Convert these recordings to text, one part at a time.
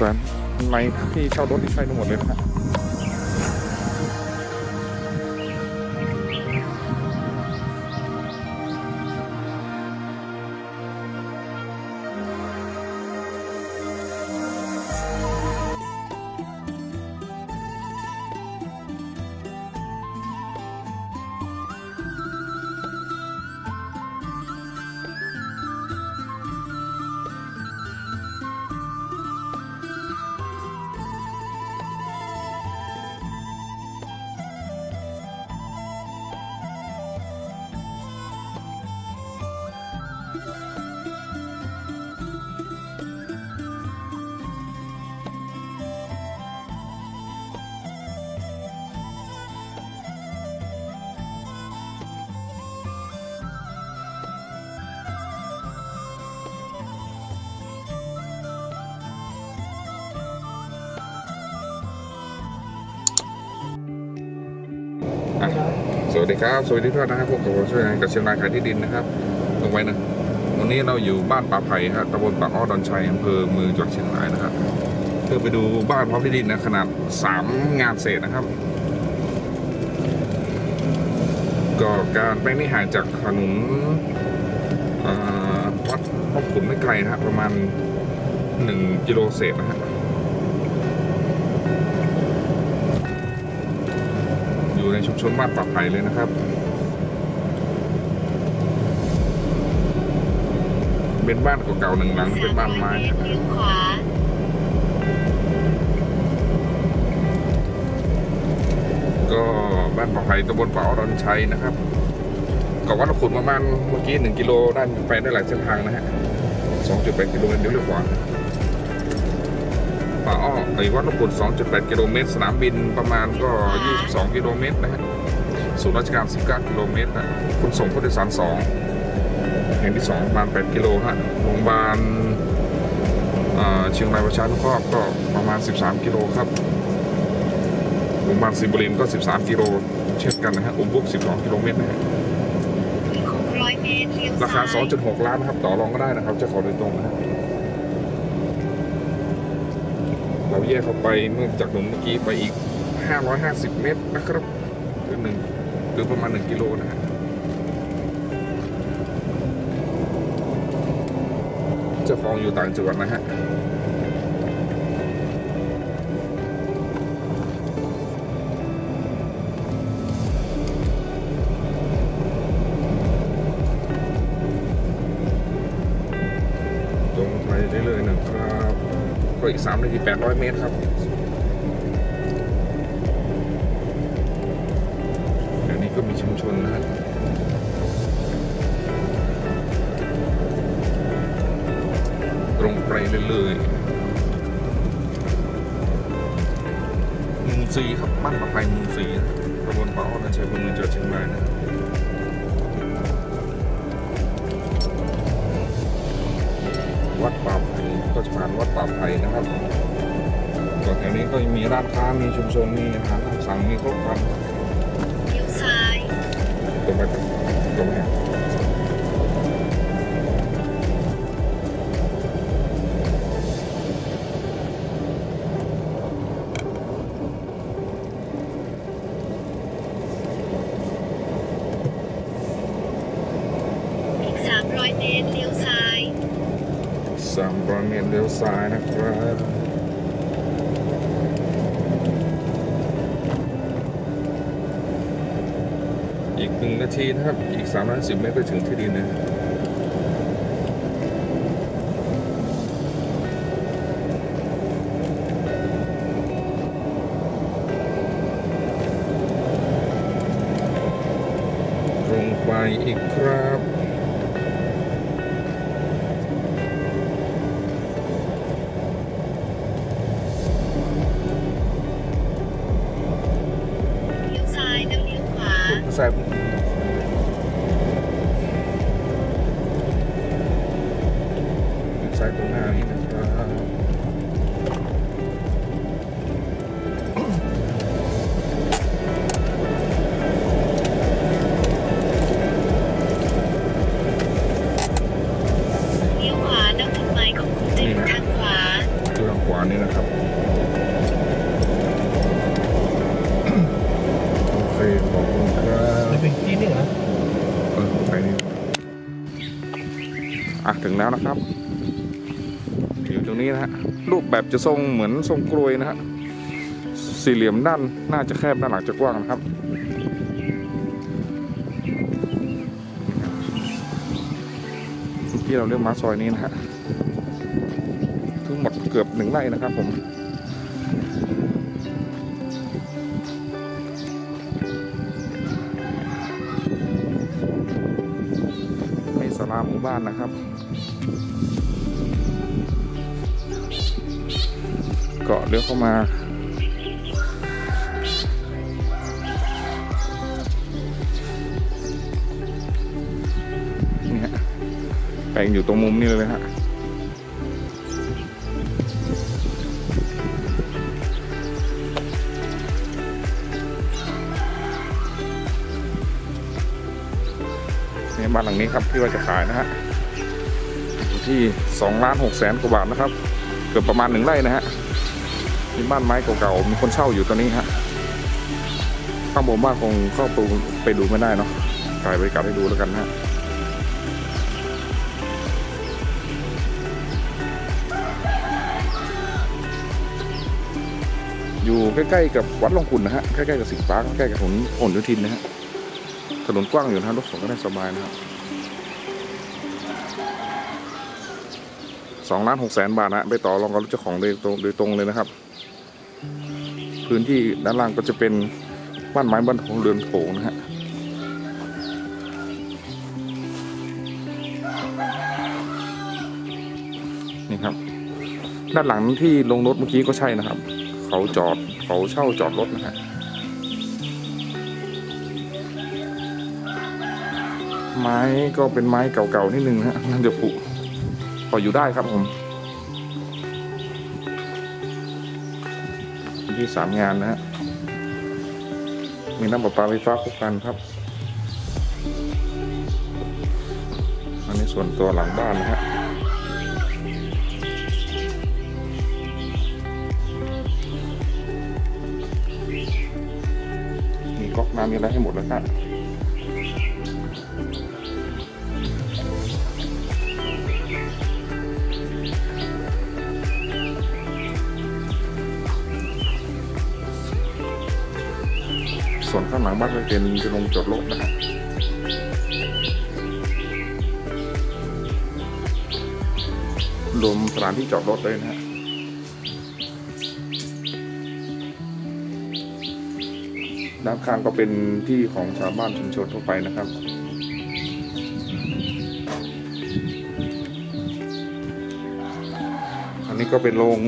ปิดแสนในที่เช่ารถที่ใช้ทั้งหมดเลยนะ สวัสดีครับ สวัสดีทุกท่านนะครับพวกผมช่วยงานกับเชียงรายขายที่ดินนะครับลงไว้นะวันนี้เราอยู่บ้านป่าไผ่ฮะตำบลป่าอ้อดอนชัยอำเภอเมืองจังหวัดเชียงรายนะครับเพื่อไปดูบ้านพร้อมที่ดินนะขนาดสามงานเศษนะครับ ก็การแปลงนี้ห่างจากถนนวัดพ่อขุนไม่ไกลนะฮะประมาณหนึ่งกิโลเศษนะฮะ อยู่ในชุมชนบ้านป่าไผ่เลยนะครับ เป็นบ้านเก่าๆหนึ่งหลังเป็นบ้านไม้ก็บ้านป่าไผ่ตำบลป่าอรอนชัยนะครับกับวัดละขุนประมาณเมื่อกี้หนึ่งกิโลได้ไปได้หลายเส้นทางนะฮะสองจุดแปดกิโลเมตรเลี้ยวขวา ป่าอ้อไอ้วัดละขุนสองจุดแปดกิโลเมตร สนามบินประมาณก็ยี่สิบสองกิโลเมตรนะฮะศูนย์ราชการสิบเก้ากิโลเมตรนะขนส่งผู้โดยสารสองแห่งที่สองประมาณแปดกิโลฮะโรงพยาบาลอ่าเชียงรายประชานุเคราะห์ก็ประมาณ 13 กิโลครับโรงพยาบาลสิบุรินทร์ก็ 13 กิโลเช่นกันนะฮะ อุมบุก 12 กิโลเมตรนะฮะอีก600เมตรเลี้ยวราคาซ้าย2.6 ล้านนะครับ ต่อรองก็ได้นะครับเจะขอโดยตรงนะฮะเรา แยกเข้าไปเมื่อจากถนนเมื่อกี้ไปอีก 550 เมตรนะครับคือหนึ่งหรือประมาณ 1 กิโลนะฮะเจ้าของอยู่ต่างจังหวัดนะฮะ อีก3นาที800เมตรครับอันนี้ก็มีชุมชนนะฮะตรงไปเรื่อยๆมูซีครับบ้านปะไพมูซีนะตำบลป่าอ้อนะชัยพลเมืองจังหวัดเชียงรายนะวัด จะผ่านวัดป่าไผ่นะครับก็แถวนี้ก็มีร้านค้ามีชุมชนมีอาหารตามสั่งมีครบครันเลี้ยวซ้ายตรงไปครับตรงไปครับอีก300 เมตรเลี้ยวซ้ายสามร้อยเมตรเลี้ยวซ้ายนะครับ อีกห นาทีนะครับ อีกสามร้อยสิบเมตรไปถึงที่ดินนะตาใส่ใส่ตรงหน้านี้นะครับเลี้ยวขวาแล้วจุดหมายของคุณจะอยู่ทางขวาดูทางขวานี่ ขอบคุณครับไปที่นี่เหรอะถึงแล้วนะครับ อยู่ตรงนี้นะฮะรูปแบบจะทรงเหมือนทรงกลวยนะฮะสี่เหลี่ยมด้านน่าจะแคบด้านหลังจะกว้างนะครับที่เราเรียกมาซอยนี้นะฮะทั้งหมดเกือบหนึ่งไร่นะครับผม ในสลาหมู่บ้านนะครับ เกาะเลี้ยวเข้ามาเนี่ยแปลงอยู่ตรงมุมนี้เลยฮะานหลังนี้ครับที่ว่าจะขายนะฮะอยู่ที่2ล้าน6แสนกว่าบาทนะครับ เกือบประมาณหนึ่งไร่นะฮะมีบ้านไม้เก่าๆมีคนเช่าอยู่ตอนนี้ฮะข้างบนบ้านคงเข้าไปไปดูไม่ได้เนาะถ่ายบริการให้ดูแล้วกันนะฮะอยู่ใกล้ๆกับวัดลงขุนนะฮะ ใกล้ๆกับสิงห์ปาร์คใกล้ๆกับถนนผลโยธินนะฮะ ถนนกว้างอยู่นะรถส่งก็ได้สบายนะครับ สองล้านหกแสนบาทนะไปต่อรองกับเจ้าของโดยตรงโดยตรงเลยนะครับ พื้นที่ด้านล่างก็จะเป็นบ้านไม้บ้านของเรือนโถงนะฮะนี่ครับ ด้านหลังที่ลงรถเมื่อกี้ก็ใช่นะครับ เขาจอดเขาเช่าจอดรถนะฮะไม้ก็เป็นไม้เก่าๆนิดนึงนะฮะน่าจะผุ พออยู่ได้ครับผมที่สามงานนะฮะมีน้ำประปาไฟฟ้าครบครันครับ อันนี้ส่วนตัวหลังบ้านนะฮะมีก๊อกน้ำมีอะไรให้หมดแล้วครับางหลังบ้านก็เป็นจะลงจอดรถนะฮะรวมสถานที่จอดรถเลยนะฮะด้านข้างก็เป็นที่ของชาวบ้านชุมชนทั่วไปนะครับอันนี้ก็เป็นโรง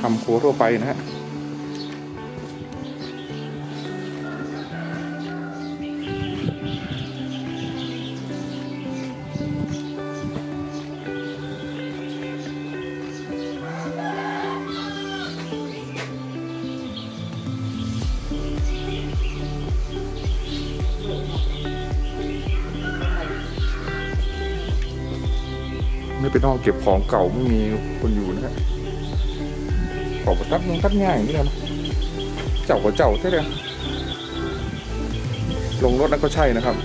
ทำครัวทั่วไปนะฮะ เป็นห้องเก็บของเก่าไม่มีคนอยู่นะฮะของประทับนงตัดง่ายอย่างนี้นะเจ้าก็เจ้าใช่ไหมลงรถนั่นก็ใช่นะครับ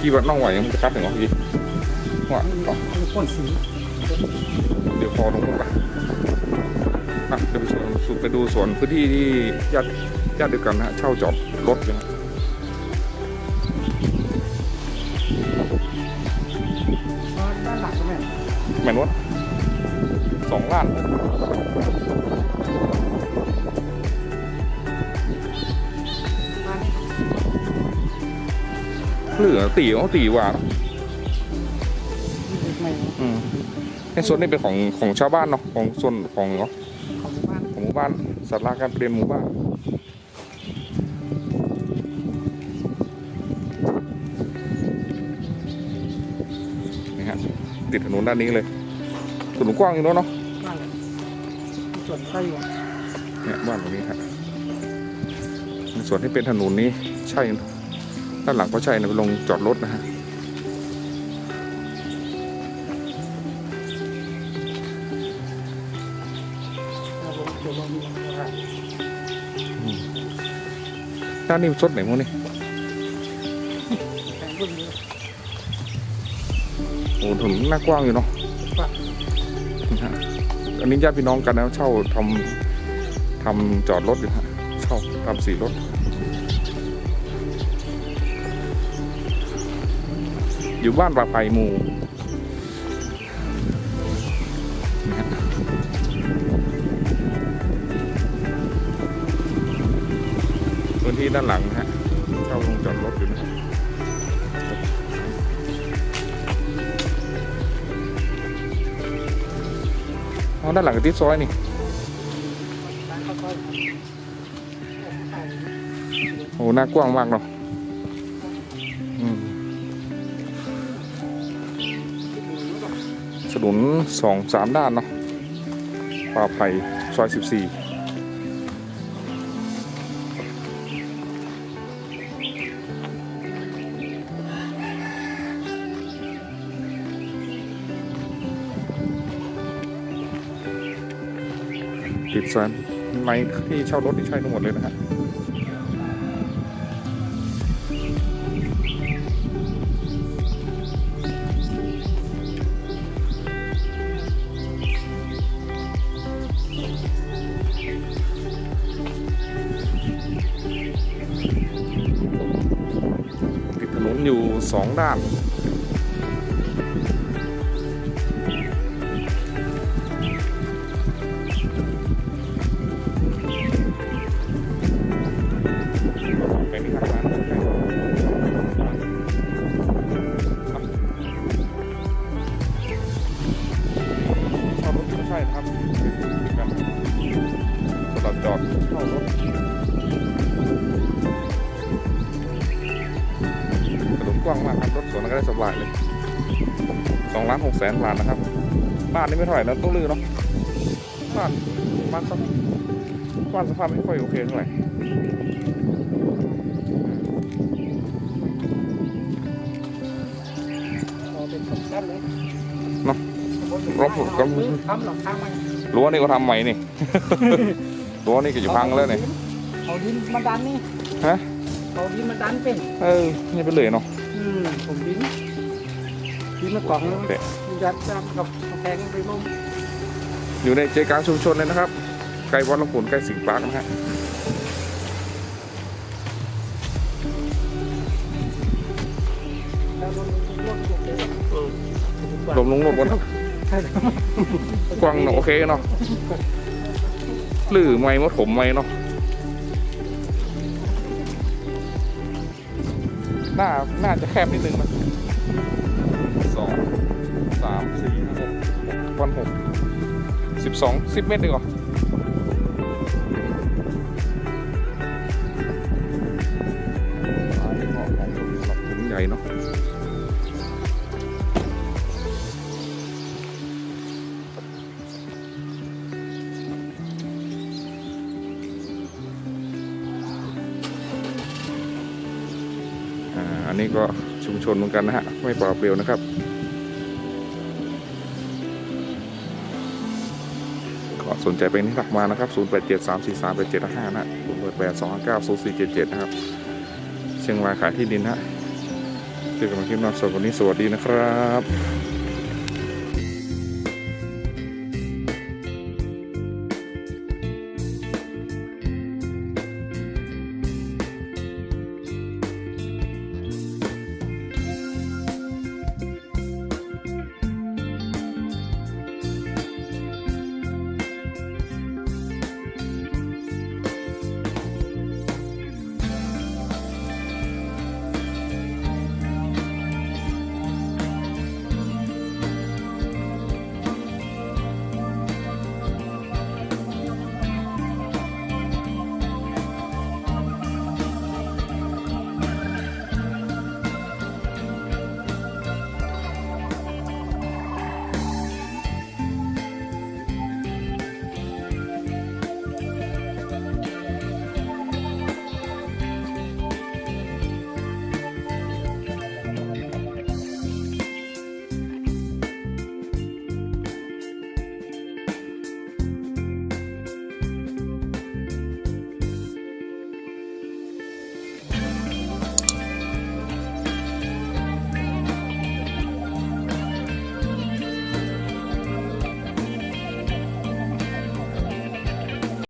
กี่วัดน้องไหวยังจะคัดหนึ่งหรอพี่ว่าอ๋อนสีเดี๋ยวพอลงรถไปอะเดี๋ยวไปสวนไปดูสวนพื้นที่ที่ญาติญาติเดียวกันนะฮะเช่าจอดรถเลยนะ บ้านนี้เหลือตีเอาตีว่าเด็กใหม่อืมในส่วนนี้เป็นของของชาวบ้านเนาะของส่วนของเนาะของหมู่บ้านของหมู่บ้านสัตว์ลาการเปลี่ยนหมู่บ้านนี่ฮะติดถนนด้านนี้เลยถนนกว้างอยู่เนอะเนาะบ้านเลยมี ส่วนใกล้อยู่เนี่ยบ้านตรงนี้ฮะในส่วนที่เป็นถนนนี้ใช่ด้านหลังก็ใช่นะไปลงจอดรถนะฮะเราลงเดี๋ยวลองดูว่าด้านนี้มันสดไหนมั้งนี่แต่งรุ่นนี้โอ้ถนนหน้ากว้างอยู่เนาะกว้างนะฮะ อันนี้ญาติพี่น้องกันนะเช่าทำทำจอดรถอยู่ฮะเช่าทำสีรถอยู่บ้านปลาไผ่หมู่พื้นที่ด้านหลัง ด้านหลังติดซอยนี่ร้านข้าวต้มโอ้หน้ากว้างมากเนาะสนุนนสองสามด้านเนาะป่าไผ่ซอยสิบสี่ ติดแซนในที่เช่ารถที่ใช้ทั้งหมดเลยนะฮะติดถนนอยู่สองด้านานนี่ไม่เท่าไหร่นะต้องลือเนาะบ้านบ้านสภาพบ้านสภาพไม่ค่อยโอเคเท่าไหร่พอเป็นสองชั้นเลยเนาะรถผมก็ทำหลังคาใหม่รั้วนี่ก็ทำใหม่นี่รั้วนี่ก็อยู่พังแล้วเนี่ยเอาดินมาดันนี่ฮะเอาดินมาดันเป็นเออนี่ไปเลยเนาะอืมผมดินดินมากล่องแล้วโอเคยัดจับกับ แงไปลงอยู่ในใจกลางชุมชนเลยนะครับ ใกล้วัดลำพูนใกล้สิงห์ปาร์คนะฮะล้วรถรถรถเลยเออลมลงรถบนครับกว้างเนาะโอเคเนาะลื่อไม่มดผมไม่เนาะหน้าน่าจะแคบนิดนึงนะสอง สามสี่ ห้าหกหกวันหกสิบสองสิบเมตรดีกว่าอันนี้ก็ของสำหรับถุงใหญ่เนาะอ่าอันนี้ก็ชุมชนเหมือนกันนะฮะ ไม่เปล่าเปลี่ยวนะครับ สนใจไปนี่หลักมานะครับ 0 8 7 3 4 3 8 7 5นะฮะ0 8 8 2 9 0 4 7 7 นะครับ เชียงรายขายที่ดินนะเจอกันใหม่คลิปหน้าสวัสดีสวัสดีนะครับ